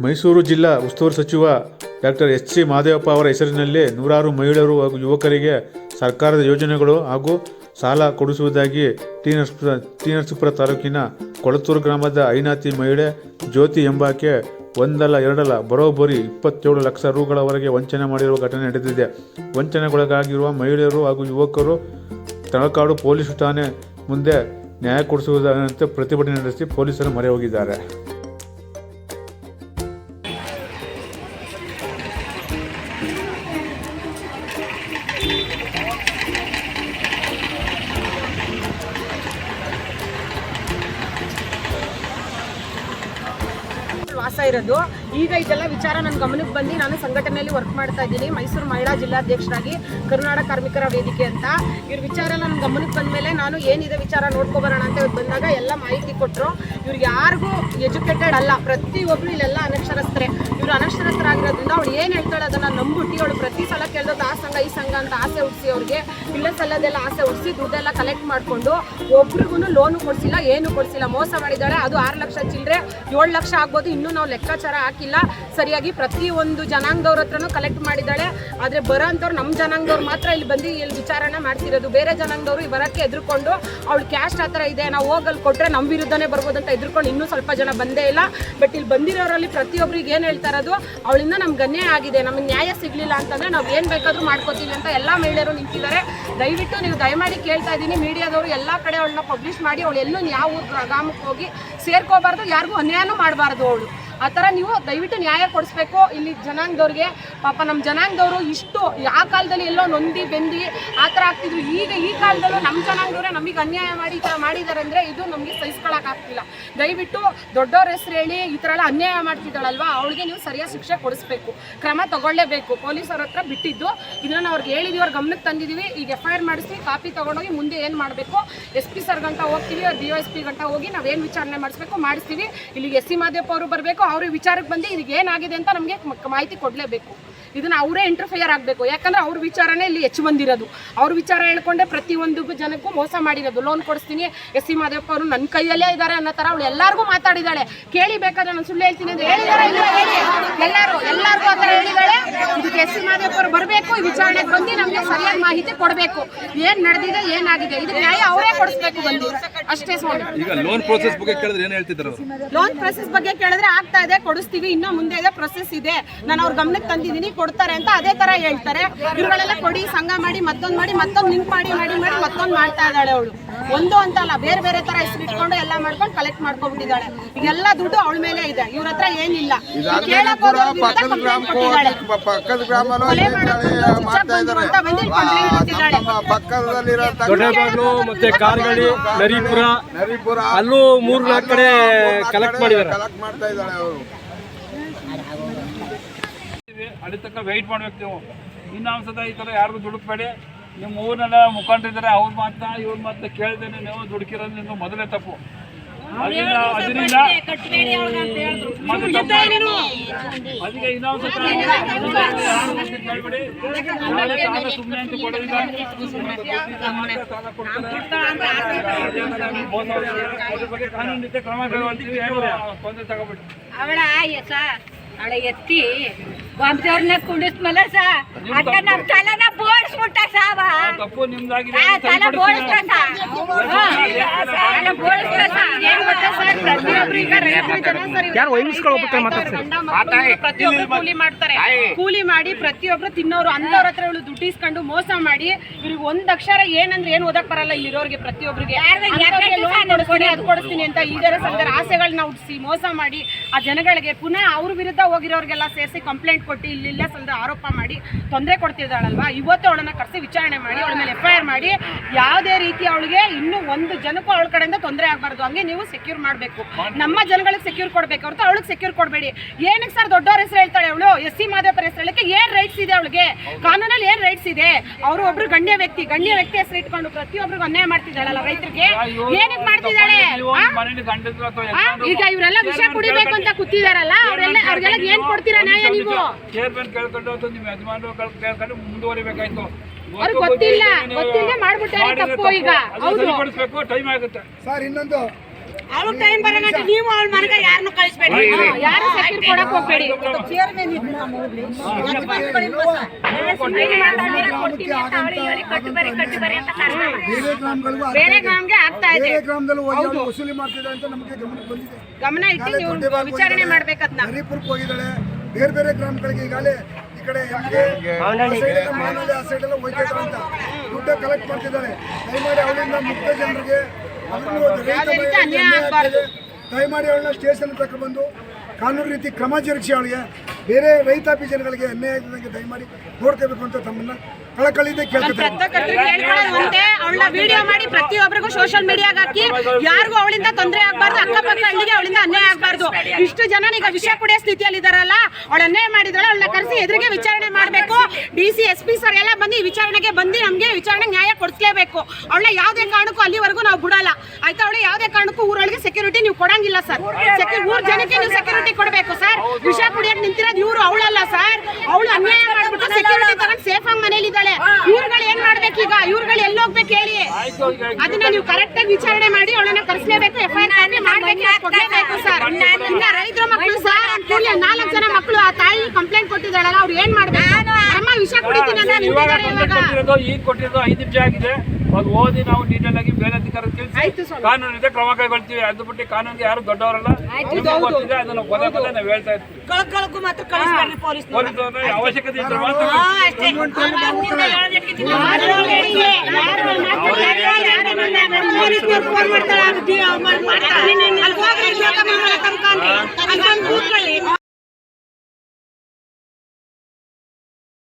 ಮೈಸೂರು ಜಿಲ್ಲಾ ಉಸ್ತುವಾರಿ ಸಚಿವ ಡಾಕ್ಟರ್ ಎಚ್ ಸಿ ಮಹದೇವಪ್ಪ ಅವರ ಹೆಸರಿನಲ್ಲಿ ನೂರಾರು ಮಹಿಳೆಯರು ಹಾಗೂ ಯುವಕರಿಗೆ ಸರ್ಕಾರದ ಯೋಜನೆಗಳು ಹಾಗೂ ಸಾಲ ಕೊಡಿಸುವುದಾಗಿ ಟಿ ನರಸೀಪುರ ಟಿ ನರಸೀಪುರ ತಾಲೂಕಿನ ಕೊಳತೂರು ಗ್ರಾಮದ ಐನಾತಿ ಮಹಿಳೆ ಜ್ಯೋತಿ ಎಂಬಾಕೆ ಒಂದಲ್ಲ ಎರಡಲ್ಲ ಬರೋಬ್ಬರಿ ಇಪ್ಪತ್ತೇಳು ಲಕ್ಷ ರೂಗಳವರೆಗೆ ವಂಚನೆ ಮಾಡಿರುವ ಘಟನೆ ನಡೆದಿದೆ. ವಂಚನೆಗೊಳಗಾಗಿರುವ ಮಹಿಳೆಯರು ಹಾಗೂ ಯುವಕರು ತಳಕಾಡು ಪೊಲೀಸ್ ಠಾಣೆ ಮುಂದೆ ನ್ಯಾಯ ಕೊಡಿಸುವುದಂತೆ ಪ್ರತಿಭಟನೆ ನಡೆಸಿ ಪೊಲೀಸರು ಮರೆ ಹೋಗಿದ್ದಾರೆ ಇರೋದು. ಈಗ ಇದೆಲ್ಲ ವಿಚಾರ ನನ್ನ ಗಮನಕ್ಕೆ ಬಂದು ನಾನು ಸಂಘಟನೆಯಲ್ಲಿ ವರ್ಕ್ ಮಾಡ್ತಾ ಇದ್ದೀನಿ. ಮೈಸೂರು ಮಹಿಳಾ ಜಿಲ್ಲಾಧ್ಯಕ್ಷರಾಗಿ ಕರುನಾಡ ಕಾರ್ಮಿಕರ ವೇದಿಕೆ ಅಂತ. ಇವ್ರ ವಿಚಾರ ನನ್ನ ಗಮನಕ್ಕೆ ಬಂದ ಮೇಲೆ ನಾನು ಏನಿದೆ ವಿಚಾರ ನೋಡ್ಕೊಬರೋಣ ಅಂತ ಇವತ್ತು ಬಂದಾಗ ಎಲ್ಲ ಮಾಹಿತಿ ಕೊಟ್ಟರು ಇವ್ರು ಯಾರಿಗೂ ಎಜುಕೇಟೆಡ್ ಅಲ್ಲ. ಪ್ರತಿಯೊಬ್ಬರು ಇಲ್ಲೆಲ್ಲ ಅನಕ್ಷರಸ್ಥರೇ. ಇವರು ಅನಕ್ಷರಸ್ಥರಾಗಿರೋದ್ರಿಂದ ಅವ್ಳು ಏನು ಹೇಳ್ತಾಳೆ ಅದನ್ನು ನಂಬಿಟ್ಟು ಅವಳು ಪ್ರತಿ ಸಲ ಕೇಳೋದು ಆ ಸಂಘ ಅಂತ ಆಸೆ ಹುಡ್ಸಿ ಅವ್ರಿಗೆ ಇಲ್ಲ ಸಲ್ಲದೆಲ್ಲ ಆಸೆ ಹುಡ್ಸಿ ದುಡ್ಡೆಲ್ಲ ಕಲೆಕ್ಟ್ ಮಾಡಿಕೊಂಡು ಒಬ್ರಿಗೂ ಲೋನು ಕೊಡಿಸಿಲ್ಲ, ಏನು ಕೊಡಿಸಿಲ್ಲ, ಮೋಸ ಮಾಡಿದ್ದಾರೆ. ಅದು ಆರು ಲಕ್ಷ ಚಿಲ್ಲರೆ ಏಳು ಲಕ್ಷ ಆಗ್ಬೋದು. ಇನ್ನೂ ನಾವು ಲೆಕ್ಕಾಚಾರ ಹಾಕಿಲ್ಲ. ಸರಿಯಾಗಿ ಪ್ರತಿ ಒಂದು ಜನಾಂಗದವ್ರ ಹತ್ರನೂ ಕಲೆಕ್ಟ್ ಮಾಡಿದ್ದಾಳೆ ಆದರೆ ಬರೋ ಅಂಥವ್ರು ನಮ್ಮ ಜನಾಂಗದವ್ರು ಮಾತ್ರ ಇಲ್ಲಿ ಬಂದು ಇಲ್ಲಿ ವಿಚಾರಣೆ ಮಾಡ್ತಿರೋದು. ಬೇರೆ ಜನಾಂಗದವರು ಬರೋಕ್ಕೆ ಎದ್ರುಕೊಂಡು ಅವಳು ಕ್ಯಾಸ್ಟ್ ಆ ಥರ ಇದೆ, ನಾವು ಹೋಗಲ್ಲಿ ಕೊಟ್ಟರೆ ನಮ್ಮ ವಿರುದ್ಧನೇ ಬರ್ಬೋದು ಅಂತ ಎದುರುಕೊಂಡು ಇನ್ನೂ ಸ್ವಲ್ಪ ಜನ ಬಂದೇ ಇಲ್ಲ. ಬಟ್ ಇಲ್ಲಿ ಬಂದಿರೋರಲ್ಲಿ ಪ್ರತಿಯೊಬ್ಬರಿಗೆ ಏನು ಹೇಳ್ತಾ ಇರೋದು, ಅವಳಿಂದ ನಮ್ಗೆ ಅನ್ಯಾಯ ಆಗಿದೆ. ನಮಗೆ ನ್ಯಾಯ ಸಿಗಲಿಲ್ಲ ಅಂತಂದರೆ ನಾವು ಏನು ಬೇಕಾದರೂ ಮಾಡ್ಕೋತೀವಿ ಅಂತ ಎಲ್ಲ ಮಹಿಳೆಯರು ನಿಂತಿದ್ದಾರೆ. ದಯವಿಟ್ಟು ನೀವು ದಯಮಾಡಿ ಕೇಳ್ತಾ ಇದ್ದೀನಿ, ಮೀಡಿಯಾದವರು ಎಲ್ಲ ಕಡೆ ಅವಳನ್ನ ಪಬ್ಲಿಷ್ ಮಾಡಿ, ಅವಳು ಎಲ್ಲೂ ಯಾವ ಊರು ಗ್ರಾಮಕ್ಕೆ ಹೋಗಿ ಸೇರ್ಕೋಬಾರ್ದು, ಯಾರಿಗೂ ಅನ್ಯಾಯನೂ ಮಾಡಬಾರ್ದು ಅವಳು. ಆ ಥರ ನೀವು ದಯವಿಟ್ಟು ನ್ಯಾಯ ಕೊಡಿಸ್ಬೇಕು. ಇಲ್ಲಿ ಜನಾಂಗದವ್ರಿಗೆ, ಪಾಪ ನಮ್ಮ ಜನಾಂಗದವರು ಇಷ್ಟು, ಆ ಕಾಲದಲ್ಲಿ ಎಲ್ಲೋ ನೊಂದಿ, ಬೆಂದಿ ಆ ಥರ ಆಗ್ತಿದ್ರು. ಈಗ ಈ ಕಾಲದಲ್ಲೂ ನಮ್ಮ ಜನಾಂಗದವರೇ ನಮಗೆ ಅನ್ಯಾಯ ಮಾಡಿ ಮಾಡಿದ್ದಾರೆ ಅಂದರೆ ಇದು ನಮಗೆ ಸಹಿಸ್ಕೊಳಕ್ಕಾಗ್ತಿಲ್ಲ ದಯವಿಟ್ಟು ದೊಡ್ಡವ್ರ ಹೆಸರು ಹೇಳಿ ಈ ಥರ ಎಲ್ಲ ಅನ್ಯಾಯ ಮಾಡ್ತಿದ್ದಾಳಲ್ವಾ? ಅವಳಿಗೆ ನೀವು ಸರಿಯಾದ ಶಿಕ್ಷೆ ಕೊಡಿಸ್ಬೇಕು. ಕ್ರಮ ತಗೊಳ್ಳೇಬೇಕು. ಪೊಲೀಸರ ಹತ್ರ ಬಿಟ್ಟಿದ್ದು. ಇದನ್ನ ಅವ್ರಿಗೆ ಹೇಳಿದೀವಿ, ಅವ್ರ ಗಮನಕ್ಕೆ ತಂದಿದ್ದೀವಿ ಈಗ ಎಫ್ ಐ ಆರ್ ಮಾಡಿಸಿ, ಕಾಪಿ ತೊಗೊಂಡೋಗಿ ಮುಂದೆ ಏನು ಮಾಡಬೇಕು? ಎಸ್ ಪಿ ಸರ್ ಗಂಟ ಹೋಗ್ತೀವಿ ಡಿ ಎಸ್ ಪಿ ಗಂಟ ಹೋಗಿ ನಾವೇನು ವಿಚಾರಣೆ ಮಾಡಿಸ್ಬೇಕು, ಮಾಡಿಸ್ತೀವಿ. ಇಲ್ಲಿಗೆ ಎಸ್ ಸಿ ಮಾದೇಪ್ಪ ಅವರು ಬರಬೇಕು ಅವ್ರ ವಿಚಾರಕ್ಕೆ ಬಂದು ಇದಕ್ಕೆ ಏನಾಗಿದೆ ಅಂತ ನಮಗೆ ಮಾಹಿತಿ ಕೊಡಲೇಬೇಕು. ಇದನ್ನ ಅವರೇ ಇಂಟರ್ಫಿಯರ್ ಆಗಬೇಕು. ಯಾಕಂದ್ರೆ ಅವ್ರ ವಿಚಾರನೇ ಇಲ್ಲಿ ಹೆಚ್ಚು ಬಂದಿರೋದು. ಅವ್ರ ವಿಚಾರ ಹೇಳ್ಕೊಂಡೆ ಪ್ರತಿಯೊಂದು ಜನಕ್ಕೂ ಮೋಸ ಮಾಡಿರೋದು. ಲೋನ್ ಕೊಡಿಸ್ತೀನಿ ಎಸ್ ಸಿ ಮಾದೇವಪ್ಪ ಅವರು ನನ್ನ ಕೈಯಲ್ಲೇ ಇದ್ದಾರೆ ಅನ್ನೋ ಥರ ಅವಳು ಎಲ್ಲರಿಗೂ ಮಾತಾಡಿದ್ದಾಳೆ. ಕೇಳಿ ಬೇಕಾದ್ರೆ ನಾನು ಸುಳ್ಳು ಹೇಳ್ತೀನಿ ಅಂತ ಹೇಳಿದಾರೆ ಎಲ್ಲರೂ ಎಲ್ಲರಿಗೂ ಆ ಥರ ಹೇಳಿದಾಳೆ ಇದಕ್ಕೆ ಎಸ್ ಸಿ ಮಾದೇವಪ್ಪ ಅವರು ಬರಬೇಕು ಈ ವಿಚಾರಣೆಗೆ ಬಂದು ನಮಗೆ ಸರಿಯಾದ ಮಾಹಿತಿ ಕೊಡಬೇಕು. ಏನು ನಡೆದಿದೆ ಏನಾಗಿದೆ? ಇದು ನ್ಯಾಯ ಅವರೇ ಕೊಡಿಸ್ಬೇಕು ಬಂದು. ಅಷ್ಟೇ ಸ್ವಾಮಿ. ಈಗ ಲೋನ್ ಪ್ರೋಸೆಸ್ ಬಗ್ಗೆ ಕೇಳಿದ್ರೆ ಏನ್ ಹೇಳ್ತಿದ್ರು ಲೋನ್ ಪ್ರೊಸೆಸ್ ಬಗ್ಗೆ ಕೇಳಿದ್ರೆ ಆಗ್ತಾ ಇದೆ ಕೊಡಿಸ್ತೀವಿ ಇನ್ನೂ ಮುಂದೆ ಇದೆ ಪ್ರೊಸೆಸ್ ಇದೆ. ನಾನು ಅವ್ರ ಗಮನಕ್ಕೆ ತಂದಿದ್ದೀನಿ ಕೊಡ್ತಾರೆ ಅಂತ ಅದೇ ತರ ಹೇಳ್ತಾರೆ. ಇವುಗಳೆಲ್ಲ ಕೊಡಿ ಸಂಘ ಮಾಡಿ ಮತ್ತೊಂದು ಮಾಡಿ ಮತ್ತೊಂದು ಲಿಂಕ್ ಮಾಡಿ ಮಾಡಿ ಮಾಡಿ ಮತ್ತೊಂದು ಮಾಡ್ತಾ ಇದ್ದಾಳೆ ಅವಳು. ಒಂದು ಅಂತ ಅಲ್ಲ ಬೇರೆ ಬೇರೆ ತರ ಹೆಸರು ಇಟ್ಕೊಂಡು ಎಲ್ಲ ಮಾಡ್ಕೊಂಡು ಕಲೆಕ್ಟ್ ಮಾಡ್ಕೊಂಡ್ಬಿಟ್ಟಿದ್ದಾಳೆ ಈಗೆಲ್ಲ ದುಡ್ಡು ಅವಳ ಮೇಲೆ ಇದೆ. ಇವ್ರ ಹತ್ರ ಏನಿಲ್ಲ. ಕೇಳಕ್ ಮತ್ತೆ ಕಾರ್ಗಳಿ ನರಿಪುರ ನರಿಪುರ. ಅಲ್ಲೂ ಮೂರ್ ನಾಲ್ಕು ಕಡೆ ಕಲೆಕ್ಟ್ ಮಾಡಿದ್ದಾರೆ. ಕಲೆಕ್ಟ್ ಮಾಡ್ತಾ ಇದ್ದಾಳೆ ಅವರು. ಅಲ್ಲಿ ತನಕ ವೆಯ್ಟ್ ಮಾಡ್ಬೇಕು ನೀವು. ಇನ್ನೊಂದು ಸದ ಈ ಥರ ಯಾರಿಗೂ ದುಡುಕ್ಬೇಡಿ. ನಿಮ್ಮ ಊರಿನೆಲ್ಲ ಮುಖಂಡರಿದ್ದಾರೆ ಅವ್ರ ಮಾತನ್ನ ಇವ್ರ ಮಾತನ್ನ ಕೇಳ್ದೇನೆ ನೀವು ದುಡುಕಿರೋದು ನಿಮ್ಮ ಮೊದಲೇ ತಪ್ಪು. ಅದರಿಂದ ಅದರಿಂದ. ಅದಕ್ಕೆ ಇನ್ನೊಂದು ಕೇಳ್ಬೇಡಿ ನಾಳೆ ಸಾಲ ಸುಮ್ಮನೆ ಅಂತ ಕೊಡೋದಿಲ್ಲ ಸಾಲ ಕೊಡ್ತಾರೆ ಮೋಸ ಮಾಡ್ತಾರೆ. ಅದ್ರ ಬಗ್ಗೆ ಕಾನೂನು ರೀತಿ ಕ್ರಮ ಕೈಗೊಳ್ತೀವಿ ಏನು ತೊಂದರೆ ತಗೋಬೇಡಿ ಅವಳ ಸ ಅವಳ ಎತ್ತಿ ಗೊಂಬದವ್ರನ್ನ ಕುಡಿಸ್ಮೇಲೆ ಸ ಅಕ್ಕ ನಮ್ ತಲೆನ ಸಾವ? ತಪ್ಪು ನಿಮ್ದಾಗಿದೆ ಆ, ತಲೆ ಬೋಳಿಸ್ತ ಸ. ಹಾ, ತಲೆ ಬೋಳಿಸ್ತ ಸ. ಏನ್ ಗೊತ್ತಾ ಸರ್? ಪ್ರತಿಯೊಬ್ರು ರೈತರು ಜನ ಸರ್ ಕೂಲಿ ಮಾಡ್ತಾರೆ? ಕೂಲಿ ಮಾಡಿ ಪ್ರತಿಯೊಬ್ರು ತಿನ್ನೋರು ಅಂತವ್ರ ಹತ್ರ ಇವಳು ದುಡ್ಡಿಸ್ಕೊಂಡು ಮೋಸ ಮಾಡಿ ಇವ್ರಿಗೆ ಒಂದ್ ಅಕ್ಷರ ಏನಂದ್ರೆ ಏನ್ ಓದಕ್ ಬರಲ್ಲ ಇಲ್ಲಿರೋರಿಗೆ loan ಕೊಡಿಸ್ತೀನಿ ಅದು ಕೊಡಿಸ್ತೀನಿ ಅಂತ ಈಡೇರ ಸಂಘದ ಆಸೆಗಳನ್ನ ಹುಟ್ಟಿಸಿ ಮೋಸ ಮಾಡಿ ಆ ಜನಗಳಿಗೆ ಪುನಃ ಅವ್ರ ವಿರುದ್ಧ ಹೋಗಿರೋರಿಗೆಲ್ಲ ಸೇರಿಸಿ ಕಂಪ್ಲೇಂಟ್ ಕೊಟ್ಟು ಇಲ್ಲಿಲ್ಲ ಸಲ್ದ ಆರೋಪ ಮಾಡಿ ತೊಂದರೆ ಕೊಡ್ತಿದ್ದಾಳಲ್ವಾ? ಇವತ್ತು ಅವಳನ್ನ ಕರೆಸಿ ವಿಚಾರಣೆ ಮಾಡಿ ಅವಳ ಮೇಲೆ ಎಫ್ ಐ ಆರ್ ಮಾಡಿ ಯಾವುದೇ ರೀತಿ ಅವಳಿಗೆ ಇನ್ನೂ ಒಂದು ಜನಕ್ಕೂ ಅವಳ ಕಡೆಯಿಂದ ತೊಂದರೆ ಆಗಬಾರ್ದು. ಹಂಗೆ ನೀವು ಸೆಕ್ಯೂರ್ ಮಾಡಬೇಕು. ನಮ್ಮ ಜನಗಳಿಗೆ ಸೆಕ್ಯೂರ್ ಕೊಡಬೇಕು ಹೊರತು ಅವಳಿಗೆ ಸೆಕ್ಯೂರ್ ಕೊಡಬೇಡಿ. ಏನಕ್ಕೆ ಸರ್ ದೊಡ್ಡವ್ರ ಹೆಸರು ಹೇಳ್ತಾಳೆ ಅವಳು? ಎಸ್ ಸಿ ಮಾದೇವರ ಹೆಸರು ಹೇಳಕ್ಕೆ ಏನ್ ರೈಟ್ಸ್ ಇದೆ ಅವಳಿಗೆ? ಕಾನೂನಲ್ಲಿ ಏನ್ ರೈಟ್ಸ್ ಇದೆ? ಅವರು ಒಬ್ರು ಗಣ್ಯ ವ್ಯಕ್ತಿ ಗಣ್ಯ ವ್ಯಕ್ತಿ ಹೆಸರು ಇಟ್ಕೊಂಡು ಪ್ರತಿಯೊಬ್ಬರಿಗೂ ಅನ್ಯಾಯ ಮಾಡ್ತಿದ್ದಾಳಲ್ಲ ರೈತರಿಗೆ? ಏನಕ್ಕೆ ಮಾಡ್ತಿದ್ದಾಳೆ? ಈಗ ಇವರೆಲ್ಲ ವಿಷಯ ಕುಡಿಬೇಕು ಅಂತ ಕೂತಿದಾರಲ್ಲ ಅವರೆಲ್ಲ ಅವ್ರಿಗೆಲ್ಲ ಏನ್ ಕೊಡ್ತೀರಾ ನ್ಯಾಯ ನೀವು? ಚೇರ್ಮನ್ ಕೇಳ್ಕೊಂಡು ನಿಮ್ಮ ಯಜಮಾನರು ಕೇಳ್ಕೊಂಡು ಮುಂದುವರಿಬೇಕಾಯ್ತು. ಅವ್ರಿಗೆ ಗೊತ್ತಿಲ್ಲ. ಗೊತ್ತಿಲ್ಲ ಮಾಡ್ಬಿಟ್ಟಾರೆ ತಪ್ಪು ಈಗ. ಹೌದು. ಕೊಡಿಸ್ಬೇಕು ಟೈಮ್ ಆಗುತ್ತೆ. ಸರ್ ಇನ್ನೊಂದು. ಅವ್ಳು ಟೈಮ್ ಬರಗಂಟ ನೀವು ಅವಳ ಮನೆಗೆ ಯಾರನ್ನು ಕಳಿಸ್ಬೇಡಿ. ಯಾರು ಸೆಕ್ಯೂರ್ ಕೊಡಕ್ ಹೋಗ್ಬೇಡಿ. ಬೇರೆ. ಗ್ರಾಮ್ಗೆ ಆಗ್ತಾ ಇದೆ. ಬೇರೆ ಗ್ರಾಮದಲ್ಲಿ ಹೋಗಿ ವಸೂಲಿ ಮಾಡ್ತಿದ್ದಾರೆ ಅಂತ ನಮಗೆ ಗಮನಕ್ಕೆ ಬಂದಿದೆ. ಗಮನ ಇಟ್ಟು ನೀವು ವಿಚಾರಣೆ ಮಾಡ್ಬೇಕದ್ನ? ಹರಿಪುರಕ್ಕೆ ಹೋಗಿದ್ದಾಳೆ. ಬೇರೆ ಬೇರೆ ಗ್ರಾಮಗಳಿಗೆ ಈಗಾಗಲೇ ಈ ಕಡೆ ಎಮ್ಗೆ, ಆ side ಎಲ್ಲ ಆ ಸೈಡ್ ಎಲ್ಲ ಹೋಗ್ತಿದ್ದಾರೆ ಅಂತ. ದುಡ್ಡು ಕಲೆಕ್ಟ್ ಮಾಡ್ತಿದ್ದಾರೆ. ದಯಮಾಡಿ ಅವರಿಂದ ಮುಕ್ತ ಜನರಿಗೆ. ದಯಮಾಡಿ ಅವಳನ್ನ ಸ್ಟೇಷನ್ ತಗೊಂಡ್ಬಂದು ಕಾನೂನು ರೀತಿ ಕ್ರಮ ಜರುಗಿಸಿ ಅವಳಿಗೆ. ಬೇರೆ ರೈತಾಪಿ ಜನಗಳಿಗೆ ಅನ್ಯಾಯ ಆಗಿದಂಗೆ ದಯಮಾಡಿ ನೋಡ್ಕೋಬೇಕು ಅಂತ ತಮ್ಮನ್ನ ಕಳಕಳಿಯಿಂದ ಅವಳನ್ನ ವಿಡಿಯೋ ಮಾಡಿ ಪ್ರತಿಯೊಬ್ಬರಿಗೂ ಸೋಷಿಯಲ್ ಮೀಡಿಯಾಗ ಹಾಕಿ. ಯಾರಿಗೂ ಅವಳಿಂದ ತೊಂದರೆ ಆಗ್ಬಾರ್ದು, ಅಕ್ಕಪಕ್ಕ ಹಳ್ಳಿಗೆ ಅವಳಿಂದ ಅನ್ಯಾಯ ಆಗ್ಬಾರ್ದು. ಇಷ್ಟು ಜನ ಈಗ ವಿಷಯ ಕುಡಿಯೋ ಸ್ಥಿತಿಯಲ್ಲಿ ಇದಾರಲ್ಲ ಅವಳ ಅನ್ಯಾಯ ಮಾಡಿದಾಳೆ, ಅವಳನ್ನ ಕರೆಸಿ ಎದುರಿಗೆ ವಿಚಾರಣೆ ಮಾಡಬೇಕು. D C S P sir ಎಲ್ಲ ಬಂದು ವಿಚಾರಣೆಗೆ ಬಂದು ನಮಗೆ ವಿಚಾರಣೆ ನ್ಯಾಯ ಕೊಡಿಸ್ಲೇಬೇಕು. ಅವಳನ್ನ ಯಾವುದೇ ಕಾರಣಕ್ಕೂ ಅಲ್ಲಿವರೆಗೂ ನಾವು ಬಿಡಲ್ಲ. ಆಯ್ತಾ, ಅವಳು ಯಾವುದೇ ಕಾರಣಕ್ಕೂ ಊರೊಳಗೆ ಸೆಕ್ಯೂರಿಟಿ ನೀವು ಕೊಡಂಗಿಲ್ಲ ಸರ್. ಊರ್ ಜನಕ್ಕೆ ನೀವು ಸೆಕ್ಯೂರಿಟಿ ಕೊಡಬೇಕು ಸರ್. ವಿಷ ಕುಡಿಯಕ್ ಇವರು ಅವಳಲ್ಲ ಸರ್. ಅವಳು ಅನ್ಯಾಯ ಮಾಡ್ಬಿಟ್ಟು ಸೆಕ್ಯೂರಿಟಿ ತಗೊಂಡು ಸೇಫ್ ಆಗಿ ಮನೇಲಿ ಇದ್ದಾಳೆ ಇವ್ರುಗಳು ಏನ್ ಮಾಡ್ಬೇಕು ಈಗ? ಇವ್ರುಗಳು ಎಲ್ಲಿ ಹೋಗ್ಬೇಕು ಹೇಳಿ? ಅದನ್ನ ನೀವು ಕರೆಕ್ಟ್ ಆಗಿ ವಿಚಾರಣೆ ಮಾಡಿ ಅವಳನ್ನ ಕರೆಸಲೇಬೇಕು ಎಫ್ ಐ ಆರ್ ಮಾಡ್ಬೇಕು ಸರ್. ಇನ್ನ ರೈತರ ಮಕ್ಕಳು ಸರ್ ನಾಲ್ಕು ಜನ ಮಕ್ಕಳು ಆ ತಾಯಿ ಕಂಪ್ಲೇಂಟ್ ಕೊಟ್ಟಿದ್ದಾಳಲ್ಲ ಅವ್ರು ಏನ್ ಮಾಡ್ಬೇಕು? ಅಮ್ಮ ವಿಷ ಕುಡಿತೀನಿ ಈಗ ಕೊಟ್ಟಿರೋದು ಐದು ನಿಮಿಷ ಆಗಿದೆ. ಅದು ಓದಿ ನಾವು ಡೀಟೇಲ್ ಆಗಿ ಬೇರೆ ಅಧಿಕಾರ ತಿಳಿಸಿ ಇದೆ ಕ್ರಮ ಕೈಗೊಳ್ತೀವಿ ಅದು ಬಿಟ್ಟು ಕಾನೂನಿಗೆ ಯಾರು ದೊಡ್ಡವರಲ್ಲ ಗೊತ್ತಿದೆ ಅದನ್ನ ಪದೇ ಪದೇ ನಾವು ಹೇಳ್ತಾ ಇರ್ತೀವಿ ಕಳ್ಕೊಳಕ್ಕೂ ಮಾತ್ರ ಪೊಲೀಸ್ ಅವಶ್ಯಕತೆ ಇದ್ರೆ ಮಾತ್ರ ಫೋನ್. ಅಲ್ಲಿ ಕೂತ್ಕೊಳ್ಳಿ.